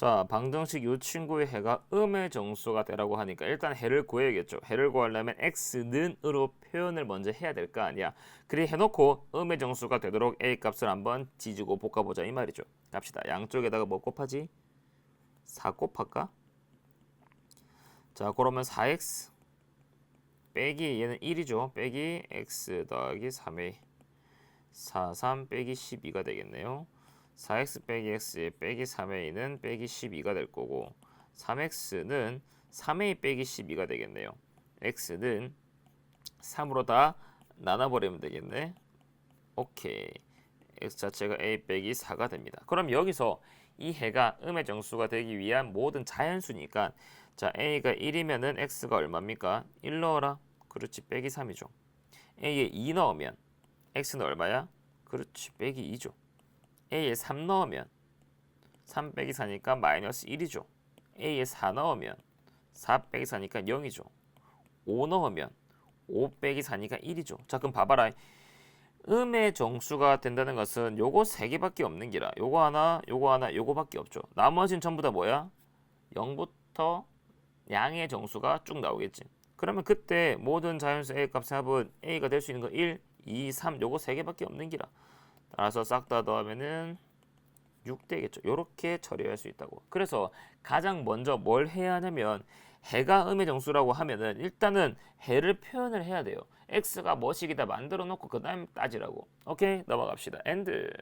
자, 방정식 이 친구의 해가 음의 정수가 되라고 하니까 일단 해를 구해야겠죠. 해를 구하려면 x는으로 표현을 먼저 해야 될 거 아니야. 그리 해놓고 음의 정수가 되도록 a 값을 한번 지지고 볶아보자 이 말이죠. 갑시다. 양쪽에다가 뭐 곱하지? 4 곱할까? 자, 그러면 4x 빼기 얘는 1이죠. 빼기 x 더하기 3a 4, 3 빼기 12가 되겠네요. 4x 빼기 x 빼기 3a는 빼기 12가 될 거고 3x는 3a 빼기 12가 되겠네요. x는 3으로 다 나눠버리면 되겠네. 오케이. x 자체가 a 빼기 4가 됩니다. 그럼 여기서 이 해가 음의 정수가 되기 위한 모든 자연수니까 자 a가 1이면은 x가 얼마입니까? 1 넣어라. 그렇지 빼기 3이죠. a에 2 넣으면 x는 얼마야? 그렇지 빼기 2죠. A에 3 넣으면 3 빼기 4니까 마이너스 1이죠. a에 4 넣으면 4 빼기 4니까 0이죠. 5 넣으면 5 빼기 4니까 1이죠. 자 그럼 봐봐라. 음의 정수가 된다는 것은 요거 세 개밖에 없는 기라. 요거 하나, 요거 하나, 요거밖에 없죠. 나머지는 전부 다 뭐야? 0부터 양의 정수가 쭉 나오겠지. 그러면 그때 모든 자연수 a 값의 합은 a가 될 수 있는 거 1, 2, 3 요거 세 개밖에 없는 기라. 따라서 싹 다 더하면은 6 되겠죠. 요렇게 처리할 수 있다고. 그래서 가장 먼저 뭘 해야 하냐면 해가 음의 정수라고 하면은 일단은 해를 표현을 해야 돼요. x가 뭐식이다 만들어 놓고 그 다음 따지라고. 오케이 넘어갑시다. 엔드.